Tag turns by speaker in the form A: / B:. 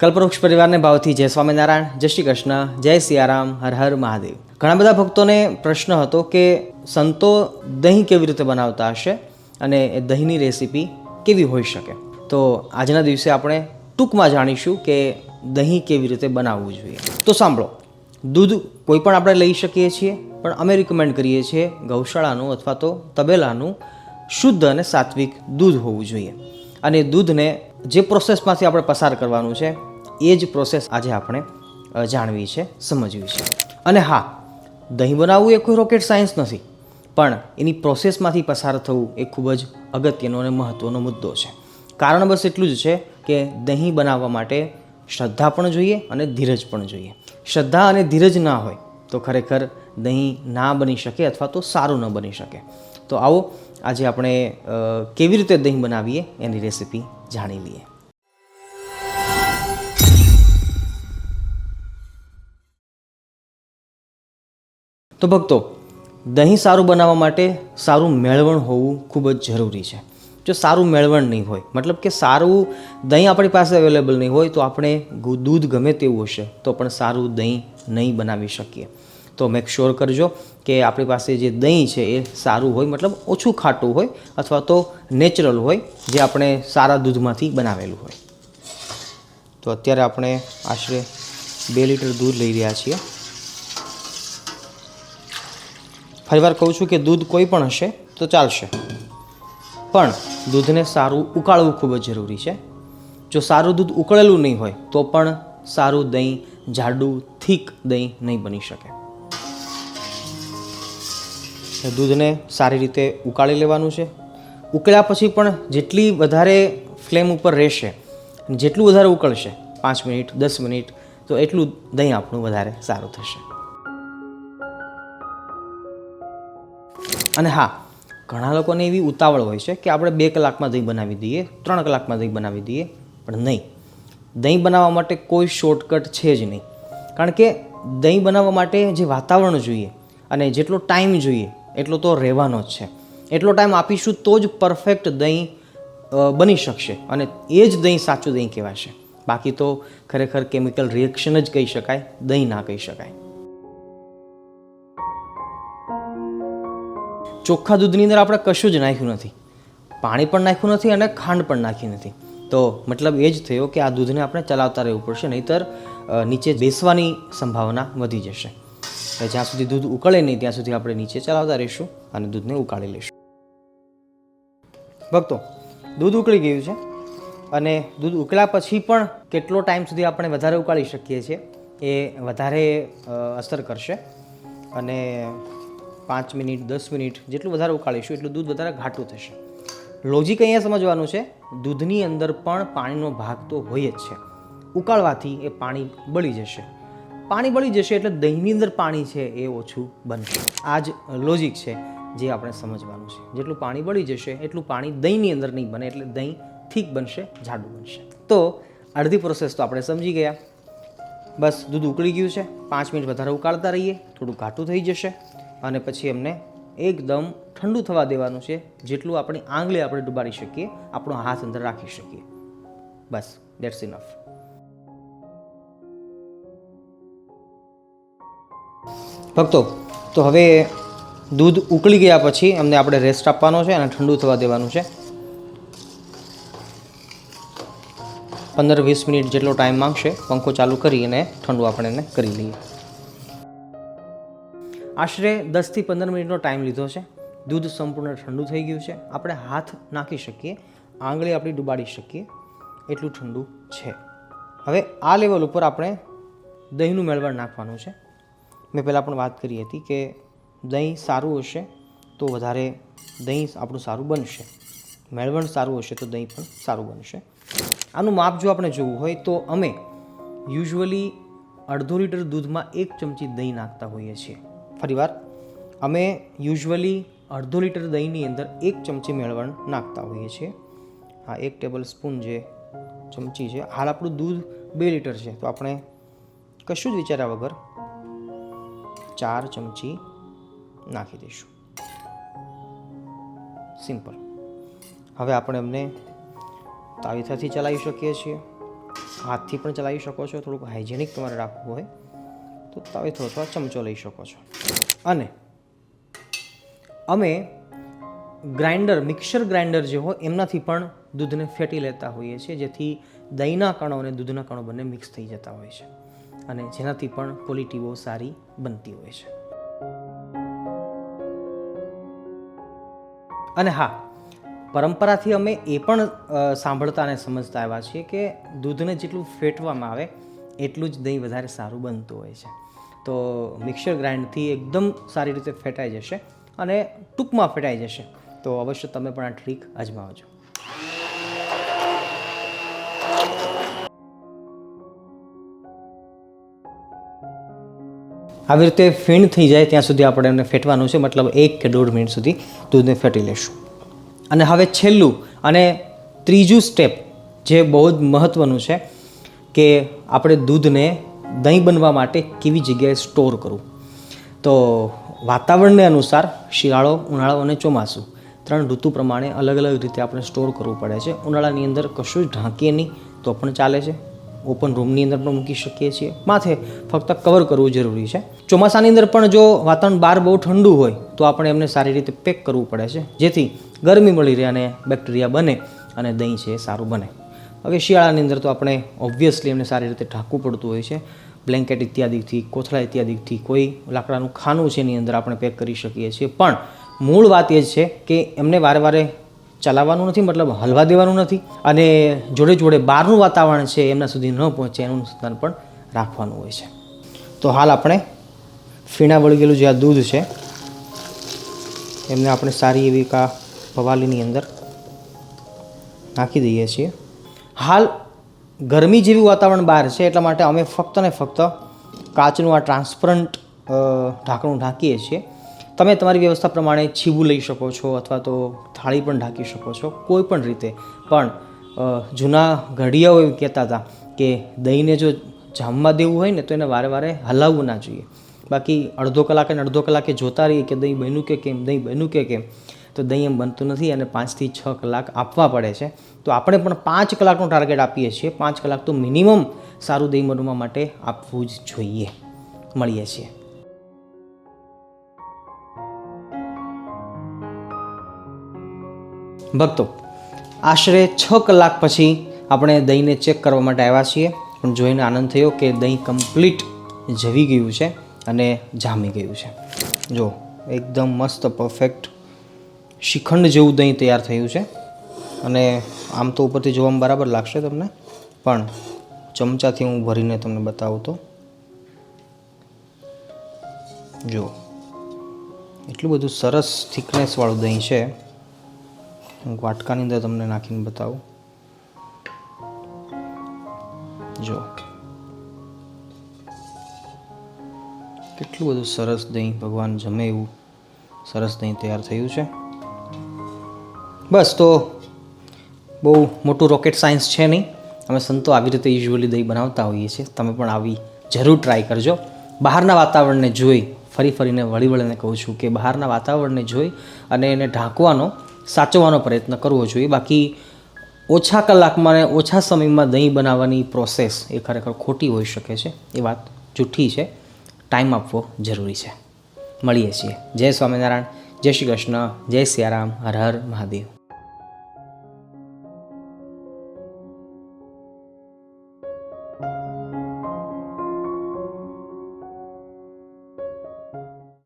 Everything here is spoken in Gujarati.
A: કલ્પવૃક્ષ પરિવારને ભાવથી જય સ્વામિનારાયણ, જય શ્રી કૃષ્ણ, જય સિયારામ, હર હર મહાદેવ. ઘણા બધા ભક્તોને પ્રશ્ન હતો કે સંતો દહીં કેવી રીતે બનાવતા હશે અને એ દહીંની રેસીપી કેવી હોઈ શકે? તો આજના દિવસે આપણે ટૂંકમાં જાણીશું કે દહીં કેવી રીતે બનાવવું જોઈએ. તો સાંભળો. દૂધ કોઈ પણ આપણે લઈ શકીએ છીએ, પણ અમે રિકમેન્ડ કરીએ છીએ ગૌશાળાનું અથવા તો તબેલાનું શુદ્ધ અને સાત્વિક દૂધ હોવું જોઈએ. અને દૂધને જે પ્રોસેસમાંથી આપણે પસાર કરવાનું છે, એ જ પ્રોસેસ આજે આપણે જાણવી છે, સમજવી છે. અને હા, દહીં બનાવવું એ કોઈ રોકેટ સાયન્સ નથી, પણ એની પ્રોસેસમાંથી પસાર થવું એ ખૂબ જ અગત્યનો અને મહત્ત્વનો મુદ્દો છે. કારણ બસ એટલું જ છે કે દહીં બનાવવા માટે શ્રદ્ધા પણ જોઈએ અને ધીરજ પણ જોઈએ. શ્રદ્ધા અને ધીરજ ના હોય, તો ખરેખર દહીં ના બની શકે અથવા તો સારું ન બની શકે. તો આવો, આજે આપણે કેવી રીતે દહીં બનાવીએ એની રેસીપી જાણી લઈએ. તો ભક્તો, દહીં સારું બનાવવા માટે સારું મેળવણ હોવું ખૂબ જ જરૂરી છે. જો સારું મેળવણ નહીં હોય, મતલબ કે સારું દહીં આપણી પાસે અવેલેબલ નહીં હોય, તો આપણે દૂધ ગમે તેવું હશે, તો પણ સારું દહીં નહીં બનાવી શકીએ. તો મેક શ્યોર કરજો કે આપણી પાસે જે દહીં છે એ સારું હોય, મતલબ ઓછું ખાટું હોય અથવા તો નેચરલ હોય, જે આપણે સારા દૂધમાંથી બનાવેલું હોય. તો અત્યારે આપણે આશરે બે લીટર દૂધ લઈ રહ્યા છીએ. ફરીવાર કહું છું કે દૂધ કોઈ પણ હશે તો ચાલશે. પણ દૂધને સારું ઉકાળવું ખૂબ જ જરૂરી છે. જો સારું દૂધ ઉકળેલું નહીં હોય તો પણ સારું દહીં, જાડું, થીક દહીં નહીં બની શકે. દૂધને સારી રીતે ઉકાળી લેવાનું છે. ઉકળ્યા પછી પણ જેટલી વધારે ફ્લેમ ઉપર રહેશે, જેટલું વધારે ઉકળશે, પાંચ મિનિટ, દસ મિનિટ, તો એટલું દહીં આપણું વધારે સારું થશે. અને હા, ઘણા લોકોને એવી ઉતાવળ હોય છે કે આપણે બે કલાકમાં દહીં બનાવી દઈએ, ત્રણ કલાકમાં દહીં બનાવી દઈએ, પણ નહીં. દહીં બનાવવા માટે કોઈ શોર્ટકટ છે જ નહીં. કારણ કે દહીં બનાવવા માટે જે વાતાવરણ જોઈએ અને જેટલો ટાઈમ જોઈએ એટલો તો રહેવાનો જ છે. એટલો ટાઈમ આપીશું તો જ પરફેક્ટ દહીં બની શકશે અને એ જ દહીં સાચું દહીં કહેવાશે. બાકી તો ખરેખર કેમિકલ રિએક્શન જ કહી શકાય, દહીં ના કહી શકાય. ચોખ્ખા દૂધની અંદર આપણે કશું જ નાખ્યું નથી. પાણી પણ નાખ્યું નથી અને ખાંડ પણ નાખી નથી. તો મતલબ એ જ થયો કે આ દૂધને આપણે ચલાવતા રહેવું પડશે, નહીંતર નીચે બેસવાની સંભાવના વધી જશે. એટલે જ્યાં સુધી દૂધ ઉકળે નહીં, ત્યાં સુધી આપણે નીચે ચલાવતા રહીશું અને દૂધને ઉકાળી લઈશું. ભક્તો, દૂધ ઉકળી ગયું છે અને દૂધ ઉકળ્યા પછી પણ કેટલો ટાઈમ સુધી આપણે વધારે ઉકાળી શકીએ છીએ એ વધારે અસર કરશે. અને પાંચ મિનિટ, દસ મિનિટ જેટલું વધારે ઉકાળીશું એટલું દૂધ વધારે ઘાટું થશે. લોજિક અહીંયા સમજવાનું છે, દૂધની અંદર પણ પાણીનો ભાગ તો હોય જ છે. ઉકાળવાથી એ પાણી બળી જશે. પાણી બળી જશે એટલે દહીંની અંદર પાણી છે એ ઓછું બનશે. આ જ લોજિક છે જે આપણે સમજવાનું છે. જેટલું પાણી બળી જશે, એટલું પાણી દહીંની અંદર નહીં બને, એટલે દહીં ઠીક બનશે, જાડું બનશે. તો અડધી પ્રોસેસ તો આપણે સમજી ગયા. બસ દૂધ ઉકળી ગયું છે. પાંચ મિનિટ વધારે ઉકાળતા રહીએ, થોડું ઘાટું થઈ જશે અને પછી એમને એકદમ ઠંડુ થવા દેવાનું છે. જેટલું આપણી આંગળી આપણે ડુબાડી શકીએ, આપણો હાથ અંદર રાખી શકીએ. બસ દેટ્સ ઇનફ ભક્તો, તો હવે દૂધ ઉકળી ગયા પછી એમને આપણે રેસ્ટ આપવાનો છે અને ઠંડુ થવા દેવાનું છે. પંદર વીસ મિનિટ જેટલો ટાઈમ માંગશે, પંખો ચાલુ કરી અને ઠંડુ આપણે એને કરી લઈએ. આશરે દસથી પંદર મિનિટનો ટાઈમ લીધો છે. દૂધ સંપૂર્ણ ઠંડુ થઈ ગયું છે. આપણે હાથ નાખી શકીએ, આંગળી આપણી ડુબાડી શકીએ, એટલું ઠંડુ છે. હવે આ લેવલ ઉપર આપણે દહીંનું મેળવણ નાખવાનું છે. મેં પહેલાં પણ વાત કરી હતી કે દહીં સારું હશે તો વધારે દહીં આપણું સારું બનશે. મેળવણ સારું હશે તો દહીં પણ સારું બનશે. આનું માપ જો આપણે જોવું હોય તો અમે યુઝ્યુઅલી અડધો લીટર દૂધમાં એક ચમચી દહીં નાખતા હોઈએ છીએ. ફરીવાર, અમે યુઝ્યુઅલી અડધો લીટર દહીંની અંદર એક ચમચી મેળવણ નાખતા હોઈએ છીએ. હા એક ટેબલ સ્પૂન જે ચમચી છે, હાલ આપણું દૂધ બે લીટર છે. તો આપણે કશું જ વિચાર્યા વગર ચાર ચમચી નાખી દઈશું. સિમ્પલ હવે આપણે એમને તાવીથાથી ચલાવી શકીએ છીએ. હાથથી પણ ચલાવી શકો છો. થોડુંક હાઇજેનિક તમારે રાખવું હોય તો તાવીથો અથવા ચમચો લઈ શકો છો. અને અમે ગ્રાઇન્ડર, મિક્સર ગ્રાઇન્ડર જે હોય એમનાથી પણ દૂધને ફેટી લેતા હોઈએ છીએ, જેથી દહીંના કણો અને દૂધના કણો બંને મિક્સ થઈ જતા હોય છે. અને જેનાથી પણ ક્વોલિટીઓ સારી બનતી હોય છે. અને હા, પરંપરાથી અમે એ પણ સાંભળતા અને સમજતા આવ્યા છીએ કે દૂધને જેટલું ફેટવામાં આવે, એટલું જ દહીં વધારે સારું બનતું હોય છે. તો મિક્સર ગ્રાઇન્ડથી એકદમ સારી રીતે ફેટાઈ જશે અને ટૂંકમાં ફેટાઈ જશે. તો અવશ્ય તમે પણ આ ટ્રીક અજમાવજો. આવી રીતે ફીણ થઈ જાય ત્યાં સુધી આપણે એને ફેટવાનું છે, મતલબ એક કે દોઢ મિનિટ સુધી દૂધને ફેટી લેશું. અને હવે છેલ્લું અને ત્રીજું સ્ટેપ જે બહુ જ મહત્ત્વનું છે કે આપણે દૂધને દહીં બનવા માટે કેવી જગ્યાએ સ્ટોર કરવું. તો વાતાવરણને અનુસાર શિયાળો, ઉનાળો અને ચોમાસું ત્રણ ઋતુ પ્રમાણે અલગ અલગ રીતે આપણે સ્ટોર કરવું પડે છે. ઉનાળાની અંદર કશું જ ઢાંકીએ નહીં, તો પણ ચાલે છે. ઓપન રૂમની અંદર પણ મૂકી શકીએ છીએ. માથે ફક્ત કવર કરવું જરૂરી છે. ચોમાસાની અંદર પણ જો વાતાવરણ બહાર બહુ ઠંડુ હોય, તો આપણે એમને સારી રીતે પેક કરવું પડે છે. જેથી ગરમી મળી રહે અને બેક્ટેરિયા બને અને દહીં છે એ સારું બને. હવે શિયાળાની અંદર તો આપણે ઓબ્વિયસલી એમને સારી રીતે ઢાંકવું પડતું હોય છે. બ્લેન્કેટ ઇત્યાદિથી, કોથળા ઇત્યાદિથી, કોઈ લાકડાનું ખાનું છે એની અંદર આપણે પેક કરી શકીએ છીએ. પણ મૂળ વાત એ છે કે એમને વારે વારે ચલાવવાનું નથી, મતલબ હલવા દેવાનું નથી અને જોડે જોડે બહારનું વાતાવરણ છે એમના સુધી ન પહોંચે એનું ધ્યાન પણ રાખવાનું હોય છે. તો હાલ આપણે ફીણા વળગેલું જે આ દૂધ છે, એમને આપણે સારી એવી કા પવાલીની અંદર નાખી દઈએ છીએ. હાલ ગરમી જેવું વાતાવરણ બહાર છે, એટલા માટે અમે ફક્ત ને ફક્ત કાચનું આ ટ્રાન્સપરન્ટ ઢાંકણું ઢાંકીએ છીએ. તમે તમારી વ્યવસ્થા પ્રમાણે છીબું લઈ શકો છો અથવા તો થાળી પણ ઢાંકી શકો છો, કોઈ પણ રીતે. પણ જૂના ઘડિયાઓ એવું કહેતા હતા કે દહીંને જો જામવા દેવું હોય ને તો એને વારે વારે હલાવવું ના જોઈએ. બાકી અડધો કલાકે ને અડધો કલાકે જોતા રહીએ કે દહીં બન્યું કે કેમ, દહીં બન્યું કે કેમ, તો દહીં એમ બનતું નથી અને પાંચથી છ કલાક આપવા પડે છે. તો આપણે પણ પાંચ કલાકનો ટાર્ગેટ આપીએ છીએ, પાંચ કલાક તો મિનિમમ સારું દહીં બનવા માટે આપવું જ જોઈએ. મળીએ છીએ. ભક્તો, આશરે છ કલાક પછી આપણે દહીંને ચેક કરવા માટે આવ્યા છીએ. પણ જોઈને આનંદ થયો કે દહીં કમ્પ્લીટ જવી ગયું છે અને જામી ગયું છે. જો, એકદમ મસ્ત, પરફેક્ટ શ્રીખંડ જેવું દહીં તૈયાર થયું છે. અને આમ તો ઉપરથી જોવામાં બરાબર લાગશે તમને, પણ ચમચાથી હું ભરીને તમને બતાવું તો. જો, એટલું બધું સરસ થિકનેસવાળું દહીં છે. હું વાટકાની અંદર તમને નાખીને બતાવું. જો. કેટલું બધું સરસ દહીં ભગવાન જમે એવું સરસ દહીં તૈયાર થયું છે. બસ તો બહુ મોટું રોકેટ સાયન્સ છે નહીં. અમે સંતો આવી રીતે યુઝ્યુઅલી દહીં બનાવતા હોઈએ છીએ. તમે પણ આવી જરૂર ટ્રાય કરજો. બહારના વાતાવરણને જોઈ ફરી ફરીને વળી વળીને કહું છું કે બહારના વાતાવરણને જોઈ અને એને ઢાંકવાનો સાચવવાનો પ્રયત્ન કરવો જોઈએ. બાકી ઓછા કલાકમાં ઓછા સમયમાં દહીં બનાવવાની પ્રોસેસ એ ખરેખર ખોટી હોઈ શકે છે. એ વાત જૂઠી છે. ટાઈમ આપવો જરૂરી છે. મળીએ છીએ. જય સ્વામિનારાયણ, જય શ્રી કૃષ્ણ, જય સિયારામ, હર હર મહાદેવ.